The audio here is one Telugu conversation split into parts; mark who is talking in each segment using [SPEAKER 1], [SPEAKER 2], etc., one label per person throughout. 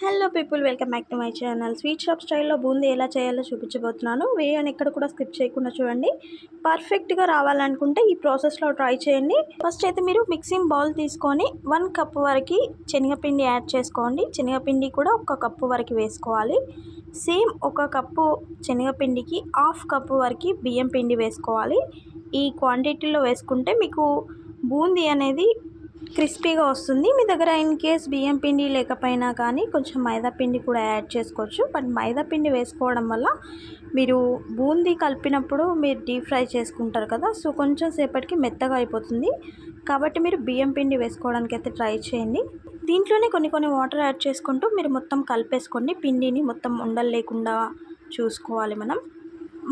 [SPEAKER 1] Hello people welcome back to my channel sweet shop స్టైల్లో బూందీ ఎలా చేయాలో చూపించబోతున్నాను. వేయని ఎక్కడ కూడా స్కిప్ చేయకుండా చూడండి. పర్ఫెక్ట్గా రావాలనుకుంటే ఈ ప్రాసెస్లో ట్రై చేయండి. ఫస్ట్ అయితే మీరు మిక్సింగ్ బౌల్ తీసుకొని వన్ కప్ వరకు శనగపిండి యాడ్ చేసుకోండి. శనగపిండి కూడా ఒక కప్పు వరకు వేసుకోవాలి. సేమ్ ఒక కప్పు శనగపిండికి హాఫ్ కప్పు వరకు బియ్యం పిండి వేసుకోవాలి. ఈ క్వాంటిటీలో వేసుకుంటే మీకు బూందీ అనేది క్రిస్పీగా వస్తుంది. మీ దగ్గర ఇన్ కేస్ బియ్యం పిండి లేకపోయినా కానీ కొంచెం మైదా పిండి కూడా యాడ్ చేసుకోవచ్చు. బట్ మైదా పిండి వేసుకోవడం వల్ల మీరు బూందీ కలిపినప్పుడు మీరు డీప్ ఫ్రై చేసుకుంటారు కదా సో కొంచెం సేపటికి మెత్తగా అయిపోతుంది. కాబట్టి మీరు బియ్యం పిండి వేసుకోవడానికి అయితే ట్రై చేయండి. దీంట్లోనే కొన్ని కొన్ని వాటర్ యాడ్ చేసుకుంటూ మీరు మొత్తం కలిపేసుకోండి. పిండిని మొత్తం ఉండలు లేకుండా చూసుకోవాలి మనం.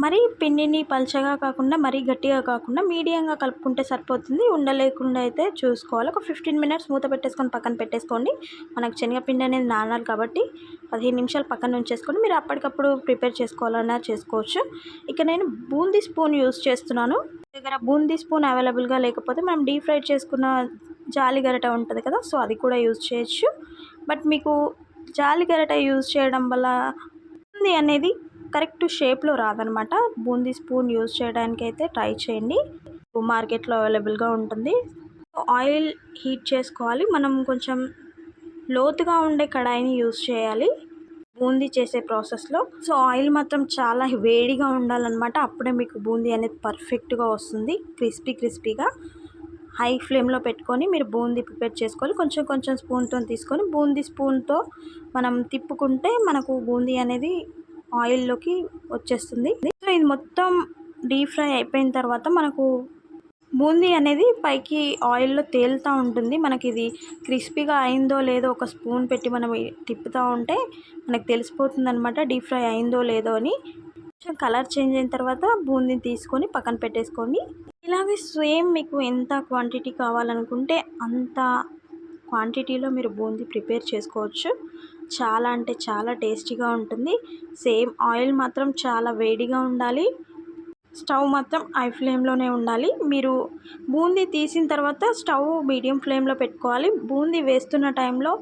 [SPEAKER 1] మరీ పిండిని పల్చగా కాకుండా మరీ గట్టిగా కాకుండా మీడియంగా కలుపుకుంటే సరిపోతుంది. ఉండలేకుండా అయితే చూసుకోవాలి. ఒక ఫిఫ్టీన్ మినిట్స్ మూత పెట్టేసుకొని పక్కన పెట్టేసుకోండి. మనకు శనగపిండి అనేది నానాలి కాబట్టి పదిహేను నిమిషాలు పక్కన ఉంచేసుకొని మీరు అప్పటికప్పుడు ప్రిపేర్ చేసుకోవాలన్నా చేసుకోవచ్చు. ఇక నేను బూందీ స్పూన్ యూస్ చేస్తున్నాను. దగ్గర బూందీ స్పూన్ అవైలబుల్గా లేకపోతే మనం డీప్ ఫ్రై చేసుకున్న జాలి గరట ఉంటుంది కదా సో అది కూడా యూజ్ చేయొచ్చు. బట్ మీకు జాలి గరట యూజ్ చేయడం వల్ల అనేది కరెక్ట్ షేప్లో రాదనమాట. బూందీ స్పూన్ యూజ్ చేయడానికి అయితే ట్రై చేయండి. మార్కెట్లో అవైలబుల్గా ఉంటుంది. ఆయిల్ హీట్ చేసుకోవాలి. మనం కొంచెం లోతుగా ఉండే కడాయిని యూజ్ చేయాలి. బూందీ చేసే ప్రాసెస్లో. సో ఆయిల్ మాత్రం చాలా వేడిగా ఉండాలన్నమాట. అప్పుడే మీకు బూందీ అనేది పర్ఫెక్ట్గా వస్తుంది. క్రిస్పీ క్రిస్పీగా. హై ఫ్లేమ్లో పెట్టుకొని మీరు బూందీ ప్రిపేర్ చేసుకోవాలి. కొంచెం కొంచెం స్పూన్తో తీసుకొని బూందీ స్పూన్తో మనం తిప్పుకుంటే మనకు బూందీ అనేది ఆయిల్లోకి వచ్చేస్తుంది. ఇది మొత్తం డీప్ ఫ్రై అయిపోయిన తర్వాత మనకు బూందీ అనేది పైకి ఆయిల్లో తేలుతూ ఉంటుంది. మనకి ఇది క్రిస్పీగా అయిందో లేదో ఒక స్పూన్ పెట్టి మనం తిప్పుతూ ఉంటే మనకు తెలిసిపోతుంది అనమాట డీప్ ఫ్రై అయిందో లేదో అని. కొంచెం కలర్ చేంజ్ అయిన తర్వాత బూందీని తీసుకొని పక్కన పెట్టేసుకోండి ఇలాగే సేమ్ మీకు ఎంత క్వాంటిటీ కావాలనుకుంటే అంత క్వాంటిటీలో మీరు బూందీ ప్రిపేర్ చేసుకోవచ్చు. చాలా అంటే చాలా టేస్టీగా ఉంటుంది. సేమ్ ఆయిల్ మాత్రం చాలా వేడిగా ఉండాలి. స్టవ్ మాత్రం హై ఫ్లేమ్లోనే ఉండాలి. మీరు బూందీ తీసిన తర్వాత స్టవ్ మీడియం ఫ్లేమ్లో పెట్టుకోవాలి. బూందీ వేస్తున్న టైంలో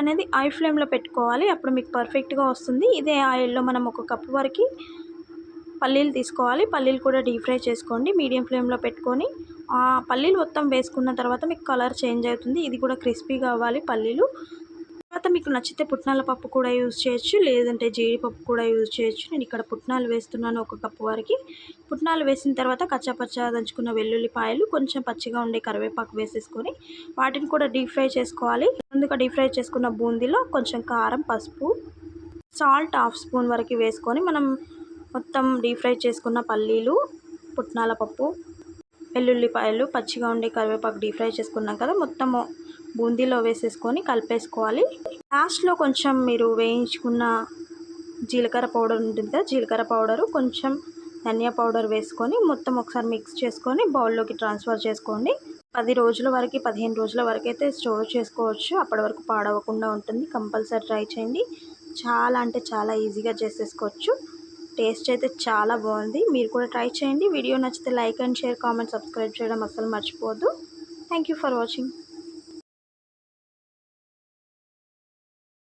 [SPEAKER 1] అనేది హై ఫ్లేమ్లో పెట్టుకోవాలి. అప్పుడు మీకు పర్ఫెక్ట్గా వస్తుంది. ఇదే ఆయిల్లో మనం ఒక కప్పు వరకు పల్లీలు తీసుకోవాలి. పల్లీలు కూడా డీప్ ఫ్రై చేసుకోండి. మీడియం ఫ్లేమ్లో పెట్టుకొని పల్లీలు మొత్తం వేసుకున్న తర్వాత మీకు కలర్ చేంజ్ అవుతుంది. ఇది కూడా క్రిస్పీగా అవ్వాలి పల్లీలు. తర్వాత మీకు నచ్చితే పుట్నాల పప్పు కూడా యూజ్ చేయొచ్చు లేదంటే జీడిపప్పు కూడా యూజ్ చేయొచ్చు. నేను ఇక్కడ పుట్నాలు వేస్తున్నాను ఒక కప్పు వరకు. పుట్నాలు వేసిన తర్వాత కచ్చాపచ్చా దంచుకున్న వెల్లుల్లిపాయలు కొంచెం పచ్చిగా ఉండే కరివేపాకు వేసేసుకొని వాటిని కూడా డీప్ ఫ్రై చేసుకోవాలి. ముందుగా డీప్ ఫ్రై చేసుకున్న బూందీలో కొంచెం కారం పసుపు సాల్ట్ హాఫ్ స్పూన్ వరకు వేసుకొని మనం మొత్తం డీప్ ఫ్రై చేసుకున్న పల్లీలు పుట్నాల పప్పు వెల్లుల్లిపాయలు పచ్చిగా ఉండే కరివేపాకు డీప్ ఫ్రై చేసుకున్నాం కదా మొత్తము బూందీలో వేసేసుకొని కలిపేసుకోవాలి. లాస్ట్లో కొంచెం మీరు వేయించుకున్న జీలకర్ర పౌడర్ ఉంటుంది కదా జీలకర్ర పౌడరు కొంచెం ధనియా పౌడర్ వేసుకొని మొత్తం ఒకసారి మిక్స్ చేసుకొని బౌల్లోకి ట్రాన్స్ఫర్ చేసుకోండి. పది రోజుల వరకు పదిహేను రోజుల వరకు అయితే స్టోర్ చేసుకోవచ్చు. అప్పటి వరకు పాడవకుండా ఉంటుంది కంపల్సరీ ట్రై చేయండి. చాలా అంటే చాలా ఈజీగా చేసేసుకోవచ్చు. టేస్ట్ అయితే చాలా బాగుంది. మీరు కూడా ట్రై చేయండి. వీడియో నచ్చితే like and share comment subscribe చేయడం అసలు మర్చిపోవద్దు. Thank you for watching